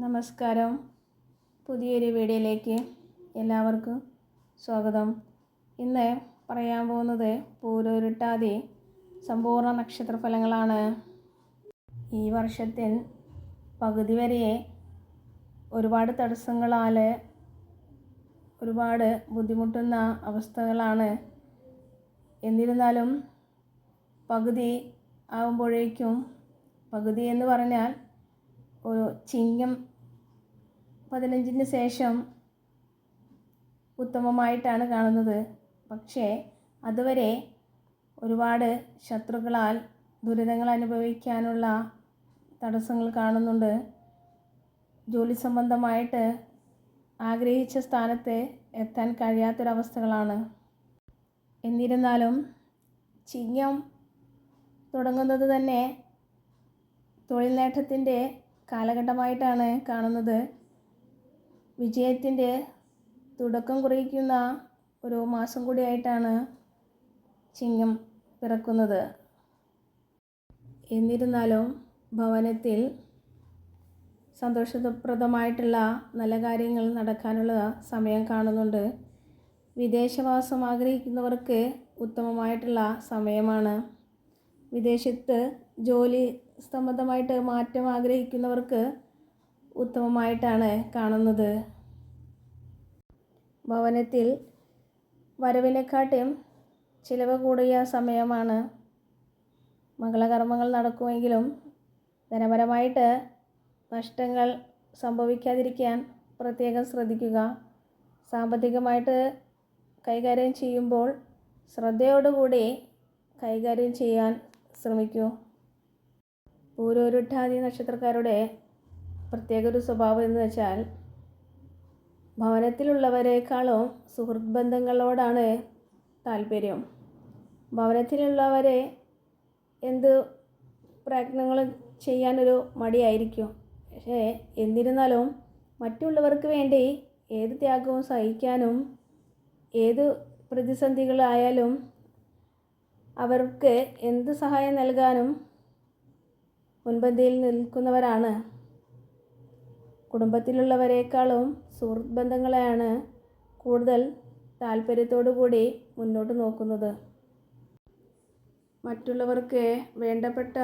നമസ്കാരം. പുതിയൊരു വീഡിയോയിലേക്ക് എല്ലാവർക്കും സ്വാഗതം. ഇന്ന് പറയാൻ പോകുന്നത് പൂരോരുട്ടാതി സമ്പൂർണ നക്ഷത്രഫലങ്ങളാണ്. ഈ വർഷത്തിൽ പകുതി വരെ ഒരുപാട് തടസ്സങ്ങളാൽ ഒരുപാട് ബുദ്ധിമുട്ടുന്ന അവസ്ഥകളാണ്. എന്നിരുന്നാലും പകുതി ആകുമ്പോഴേക്കും പകുതി എന്ന് പറഞ്ഞാൽ ഒരു ചിങ്ങം പതിനഞ്ചിന് ശേഷം ഉത്തമമായിട്ടാണ് കാണുന്നത്. പക്ഷേ അതുവരെ ഒരുപാട് ശത്രുക്കളാൽ ദുരിതങ്ങൾ അനുഭവിക്കാനുള്ള തടസ്സങ്ങൾ കാണുന്നുണ്ട്. ജോലി സംബന്ധമായിട്ട് ആഗ്രഹിച്ച സ്ഥാനത്ത് എത്താൻ കഴിയാത്തൊരവസ്ഥകളാണ്. എന്നിരുന്നാലും ചിങ്ങം തുടങ്ങുന്നത് തന്നെ തൊഴിൽ നേട്ടത്തിന്റെ കാലഘട്ടമായിട്ടാണ് കാണുന്നത്. വിജയത്തിന്റെ തുടക്കം കുറിക്കുന്ന ഒരു മാസം കൂടിയായിട്ടാണ് ചിങ്ങം പിറക്കുന്നത്. എന്നിരുന്നാലും ഭവനത്തിൽ സന്തോഷപ്രദമായിട്ടുള്ള നല്ല കാര്യങ്ങൾ നടക്കാനുള്ള സമയം കാണുന്നുണ്ട്. വിദേശവാസം ആഗ്രഹിക്കുന്നവർക്ക് ഉത്തമമായിട്ടുള്ള സമയമാണ്. വിദേശത്ത് ജോലി സംബന്ധമായിട്ട് മാറ്റം ആഗ്രഹിക്കുന്നവർക്ക് ഉത്തമമായിട്ടാണ് കാണുന്നത്. ഭവനത്തിൽ വരവിനെക്കാട്ടും ചിലവ് കൂടിയ സമയമാണ്. മംഗളകർമ്മങ്ങൾ നടക്കുമെങ്കിലും ധനപരമായിട്ട് നഷ്ടങ്ങൾ സംഭവിക്കാതിരിക്കാൻ പ്രത്യേകം ശ്രദ്ധിക്കുക. സാമ്പത്തികമായിട്ട് കൈകാര്യം ചെയ്യുമ്പോൾ ശ്രദ്ധയോടുകൂടി കൈകാര്യം ചെയ്യാൻ ശ്രമിക്കൂ. പൂരോരുട്ടാതി നക്ഷത്രക്കാരുടെ പ്രത്യേക ഒരു സ്വഭാവം എന്ന് വെച്ചാൽ ഭവനത്തിലുള്ളവരെക്കാളും സുഹൃത്ത് ബന്ധങ്ങളോടാണ് താല്പര്യം. ഭവനത്തിലുള്ളവരെ എന്ത് പ്രയത്നങ്ങളും ചെയ്യാനൊരു മടിയായിരിക്കും. പക്ഷേ എന്നിരുന്നാലും മറ്റുള്ളവർക്ക് വേണ്ടി ഏത് ത്യാഗവും സഹിക്കാനും ഏത് പ്രതിസന്ധികളായാലും അവർക്ക് എന്ത് സഹായം നൽകാനും മുൻപന്തിയിൽ നിൽക്കുന്നവരാണ്. കുടുംബത്തിലുള്ളവരെക്കാളും സുഹൃത്ത് ബന്ധങ്ങളെയാണ് കൂടുതൽ താല്പര്യത്തോടു കൂടി മുന്നോട്ട് നോക്കുന്നത്. മറ്റുള്ളവർക്ക് വേണ്ടപ്പെട്ട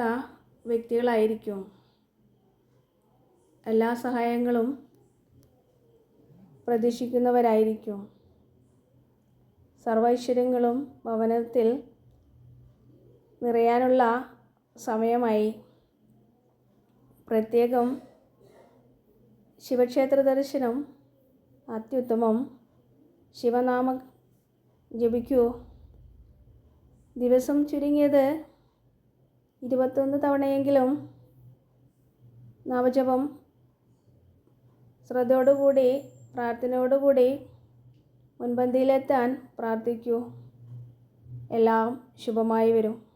വ്യക്തികളായിരിക്കും. എല്ലാ സഹായങ്ങളും പ്രതീക്ഷിക്കുന്നവരായിരിക്കും. സർവൈശ്വര്യങ്ങളും ഭവനത്തിൽ നിറയാനുള്ള സമയമായി പ്രത്യേകം ശിവക്ഷേത്ര ദർശനം അത്യുത്തമം. ശിവനാമ ജപിക്കൂ. ദിവസം ചുരുങ്ങിയത് ഇരുപത്തൊന്ന് തവണയെങ്കിലും നവജപം ശ്രദ്ധയോടുകൂടി പ്രാർത്ഥനയോടുകൂടി മുൻപന്തിയിലെത്താൻ പ്രാർത്ഥിക്കൂ. എല്ലാം ശുഭമായി വരും.